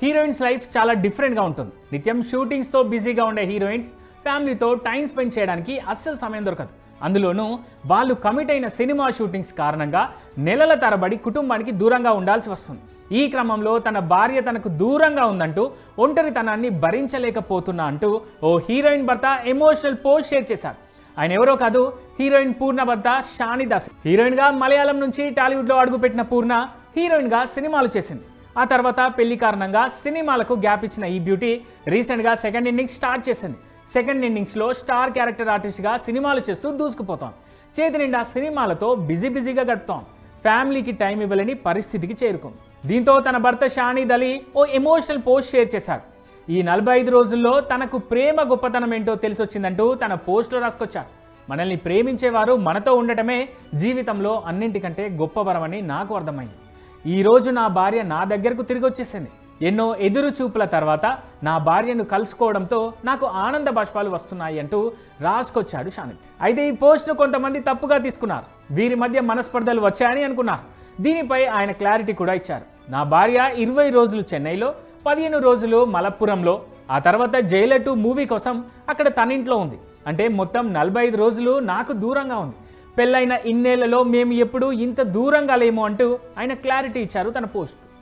Heroines life చాలా డిఫరెంట్గా ఉంటుంది. నిత్యం షూటింగ్స్తో బిజీగా ఉండే హీరోయిన్స్ ఫ్యామిలీతో టైం స్పెండ్ చేయడానికి అస్సలు సమయం దొరకదు. అందులోనూ వాళ్ళు కమిట్ అయిన సినిమా షూటింగ్స్ కారణంగా నెలల తరబడి కుటుంబానికి దూరంగా ఉండాల్సి వస్తుంది. ఈ క్రమంలో తన భార్య తనకు దూరంగా ఉందంటూ ఒంటరితనాన్ని భరించలేకపోతున్నా అంటూ ఓ హీరోయిన్ భర్త ఎమోషనల్ పోస్ట్ షేర్ చేశారు. ఆయన ఎవరో కాదు హీరోయిన్ పూర్ణ భర్త షాని దాస్ హీరోయిన్గా మలయాళం నుంచి టాలీవుడ్లో అడుగుపెట్టిన పూర్ణ హీరోయిన్గా సినిమాలు చేసింది. ఆ తర్వాత పెళ్ళి కారణంగా సినిమాలకు గ్యాప్ ఇచ్చిన ఈ బ్యూటీ రీసెంట్గా సెకండ్ ఇన్నింగ్స్ స్టార్ట్ చేసింది. సెకండ్ ఇన్నింగ్స్లో స్టార్ క్యారెక్టర్ ఆర్టిస్ట్గా సినిమాలు చేస్తూ దూసుకుపోతాం. చేతి నిండా సినిమాలతో బిజీ బిజీగా గడుపుతాం. ఫ్యామిలీకి టైం ఇవ్వలేని పరిస్థితికి చేరుకుంది దీంతో తన భర్త షానీద్ అలీ ఓ ఎమోషనల్ పోస్ట్ షేర్ చేశాడు ఈ నలభై ఐదు రోజుల్లో తనకు ప్రేమ గొప్పతనం ఏంటో తెలిసొచ్చిందంటూ తన పోస్ట్లో రాసుకొచ్చాడు మనల్ని ప్రేమించేవారు మనతో ఉండటమే జీవితంలో అన్నింటికంటే గొప్ప వరమని నాకు అర్థమైంది. ఈ రోజు నా భార్య నా దగ్గరకు తిరిగి వచ్చేసింది ఎన్నో ఎదురు చూపుల తర్వాత నా భార్యను కలుసుకోవడంతో నాకు ఆనంద బాష్పాలు వస్తున్నాయి అంటూ రాసుకొచ్చాడు షానిత్ అయితే ఈ పోస్ట్ను కొంతమంది తప్పుగా తీసుకున్నారు. వీరి మధ్య మనస్పర్ధలు వచ్చాయని అనుకున్నారు. దీనిపై ఆయన క్లారిటీ కూడా ఇచ్చారు. నా భార్య ఇరవై రోజులు చెన్నైలో పదిహేను రోజులు మలప్పురంలో ఆ తర్వాత జైలర్ టూ మూవీ కోసం అక్కడ తనింట్లో ఉంది. అంటే మొత్తం నలభై ఐదు రోజులు నాకు దూరంగా ఉంది. పెళ్ళైన ఇన్నేళ్ళలో మేము ఎప్పుడు ఇంత దూరంగా లేము అంటూ ఆయన క్లారిటీ ఇచ్చారు తన పోస్ట్.